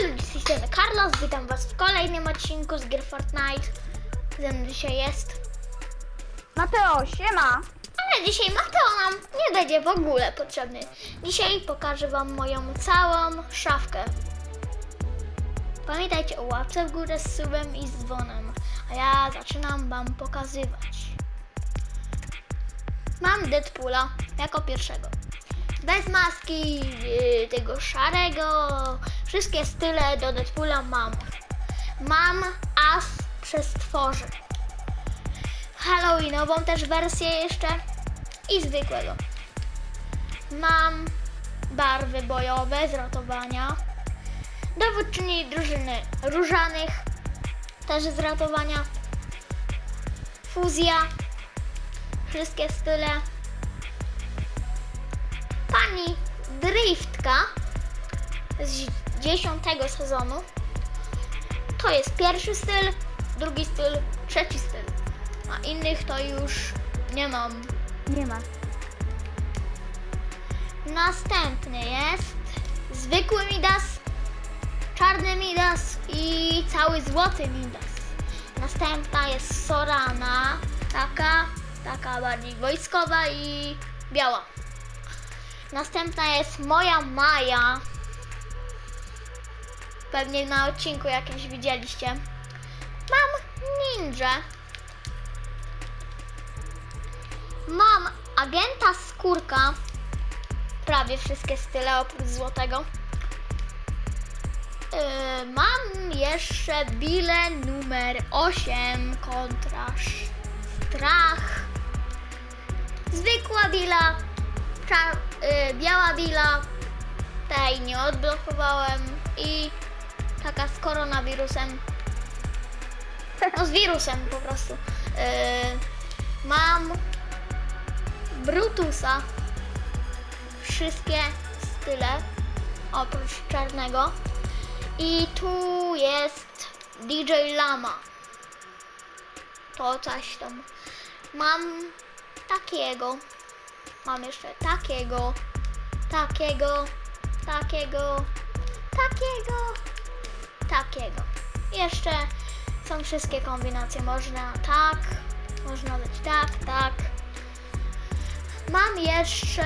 Halo, dzisiaj jestem Carlos, witam was w kolejnym odcinku z gry Fortnite. Ze mną dzisiaj jest. Mateo, siema! Ale dzisiaj Mateo nam nie będzie w ogóle potrzebny. Dzisiaj pokażę wam moją całą szafkę. Pamiętajcie o łapce w górę z subem i z dzwonem. A ja zaczynam wam pokazywać. Mam Deadpoola jako pierwszego. Bez maski, yy, tego szarego. Wszystkie style do Deadpoola mam. Mam As przez tworzy. Halloweenową też wersję jeszcze i zwykłego. Mam barwy bojowe z ratowania. Dowódczyni drużyny różanych też z ratowania. Fuzja. Wszystkie style. Driftka z dziesiątego sezonu. To jest pierwszy styl, drugi styl, trzeci styl. A innych to już nie mam. Nie ma. Następny jest zwykły Midas, czarny Midas i cały złoty Midas. Następna jest Sorana, taka, taka bardziej wojskowa i biała. Następna jest moja Maja. Pewnie na odcinku jakimś widzieliście. Mam ninja. Mam agenta skórka. Prawie wszystkie style oprócz złotego. Yy, mam jeszcze bile numer 8 kontra strach. Zwykła bila, yy, biała bila. Tej nie odblokowałem i taka z koronawirusem. No z wirusem po prostu. Yy, mam Brutusa. Wszystkie style oprócz czarnego. I tu jest DJ Lama. To coś tam. Mam takiego. Mam jeszcze takiego. Takiego. Takiego. Takiego. Takiego. Jeszcze są wszystkie kombinacje. Można tak. Można dać tak, tak. Mam jeszcze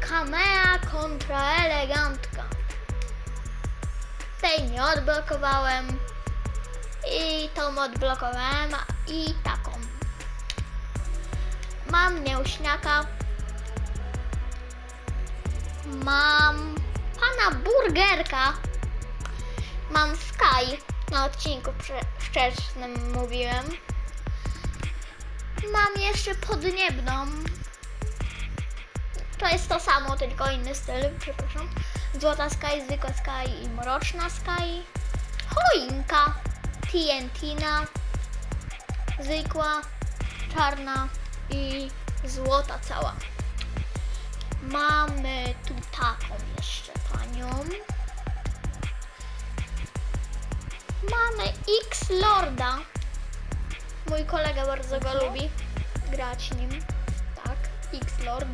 Kamea kontra elegantka. Tej nie odblokowałem. I tą odblokowałem. I taką. Mam mięśniaka. Mam pana burgerka. Mam Sky. Na odcinku wczesnym mówiłem. Mam jeszcze podniebną. To jest to samo, tylko inny styl, przepraszam. Złota Sky, zwykła Sky i mroczna Sky. Choinka, TNT-na, zwykła, czarna i złota cała. Mamy tu taką jeszcze panią. Mamy X-Lorda. Mój kolega bardzo go lubi grać nim. Tak, X-Lord.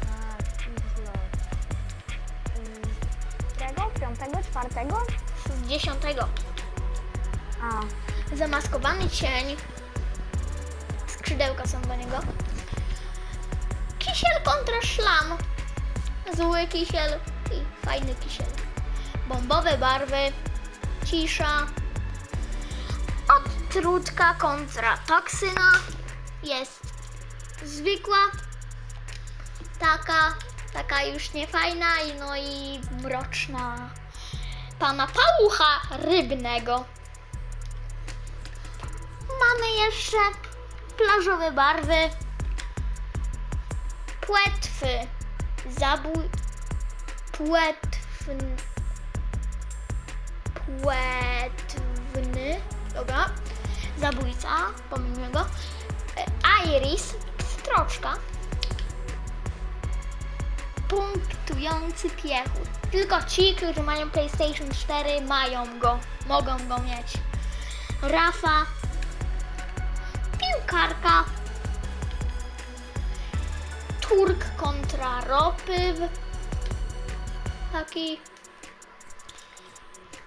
Tak, X-Lord. Y, Którego? Piątego? Czwartego? z dziesiątego. A, Zamaskowany cień. Skrzydełka są do niego. Kisiel kontra szlam. Zły kisiel i fajny kisiel. Bombowe barwy. Cisza. Odtrutka kontra toksyna. Jest zwykła. Taka, taka już niefajna i no i mroczna. Pana pałucha rybnego. Mamy jeszcze plażowe barwy, płetwy, zabój, płetwny, płetwny, dobra, zabójca, pomimo go, E, iris, stroczka, punktujący piechur. Tylko ci, którzy mają PlayStation 4 mają go, mogą go mieć. Rafa, piłkarka, Turk kontra Ropyw, taki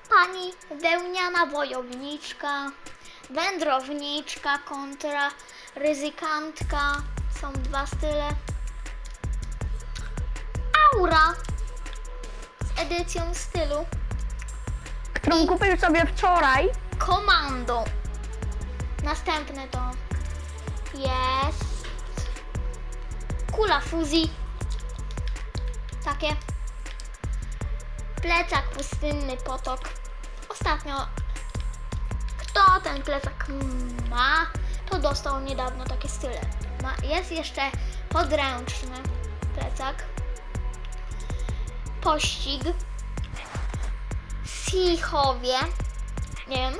Pani wełniana wojowniczka, wędrowniczka kontra ryzykantka. Są dwa style. Aura z edycją stylu. Którą kupił sobie wczoraj. Komando. Następne to jest kula fuzji. Takie. Plecak pustynny potok. Ostatnio kto ten plecak ma, to dostał niedawno takie style. Ma, jest jeszcze podręczny plecak. Pościg. Sichowie. Nie wiem.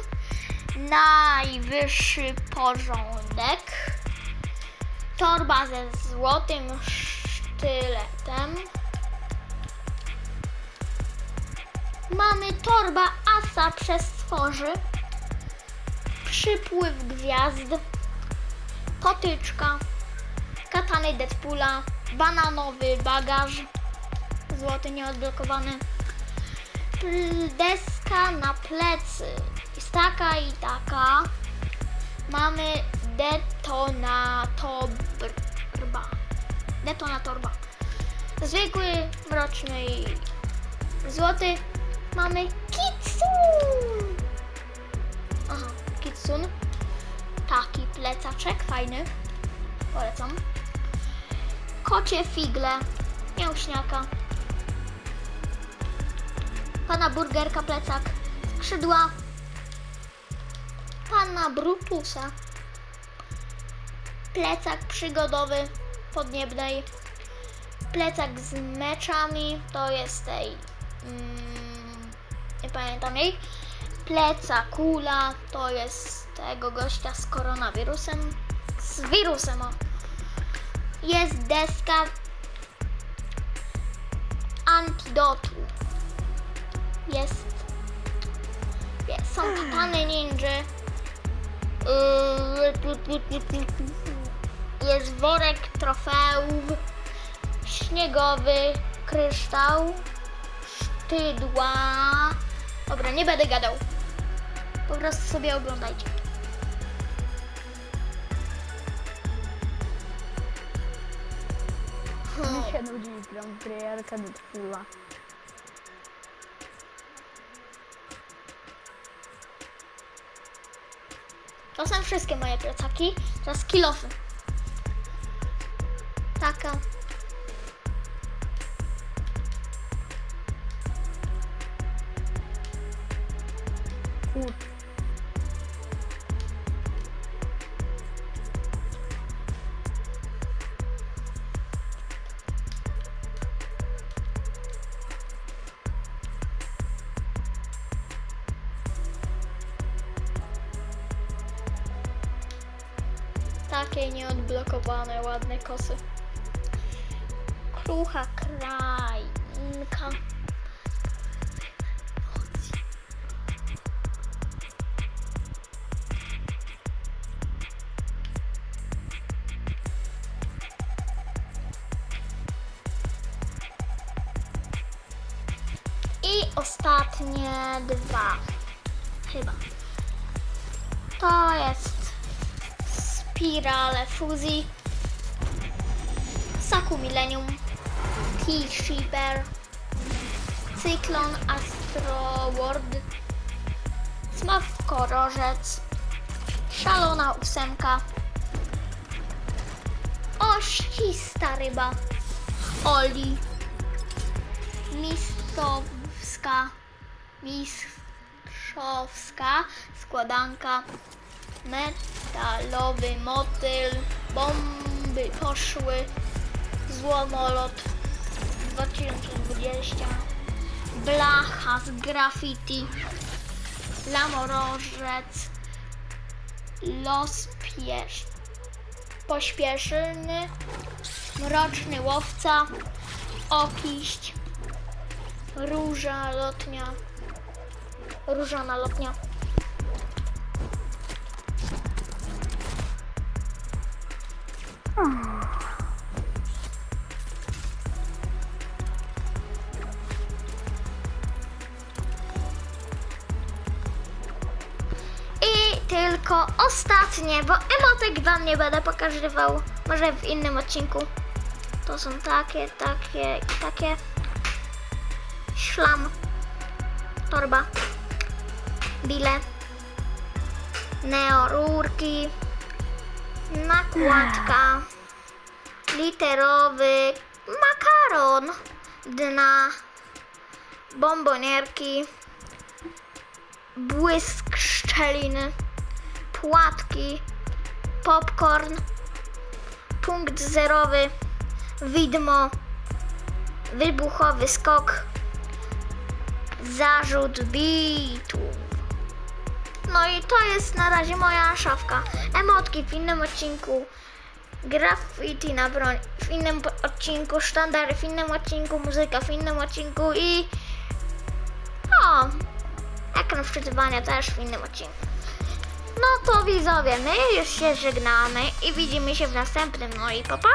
Najwyższy porządek. Torba ze złotym sztyletem. Mamy torba asa przez stworzy. Przypływ gwiazd. Potyczka. Katany Deadpoola. Bananowy bagaż. Złoty nieodblokowany. Deska na plecy. Jest taka i taka. Mamy detonatorba. Detonatorba. Zwykły, mroczny i złoty. Mamy kitsun. Aha, kitsun. Taki plecaczek, fajny. Polecam. Kocie figle. Mięśniaka. Pana burgerka plecak. Skrzydła. Pana Brutusa. Plecak przygodowy podniebnej. Plecak z meczami. To jest tej. Mm, nie pamiętam jej. Pleca kula. To jest tego gościa z koronawirusem. Z wirusem. O. Jest deska antidotu. Jest. jest są katany ninja. Yy, Jest worek trofeów. Śniegowy kryształ. Sztydła. Dobra, nie będę gadał. Po prostu sobie oglądajcie. Hmm. Mi się nudzi gierkę Deadpoola. To są wszystkie moje plecaki. Teraz kilofy. Taka. Kur. Takie nieodblokowane, ładne kosy. Krucha krainka. I ostatnie dwa. Chyba. To jest spirale fuzji. Saku Millennium. T-Shipper. Cyklon Astro World. Smurf Korożec. Szalona ósemka. Oścista ryba. Oli. Mistowska. Mistrzowska składanka. Metalowy motyl. Bomby poszły. Złomolot 2020. Blacha z graffiti. Lamorożec. Los piesz. Pośpieszny. Mroczny łowca. Okiść. Róża lotnia. Różana lotnia. jako ostatnie, bo emotek wam nie będę pokazywał. Może w innym odcinku. To są takie, takie i takie. Szlam. Torba. Bile. Neorurki. Nakładka. Literowy. Makaron. Dna. Bombonierki. Błysk szczeliny. Płatki. Popcorn. Punkt zerowy. Widmo. Wybuchowy skok. Zarzut bitów. No i to jest na razie moja szafka. Emotki w innym odcinku. Graffiti na broń w innym odcinku. Sztandary w innym odcinku. Muzyka w innym odcinku i... O! Ekran wczytywania też w innym odcinku. No to widzowie, my już się żegnamy i widzimy się w następnym. No i pa pa!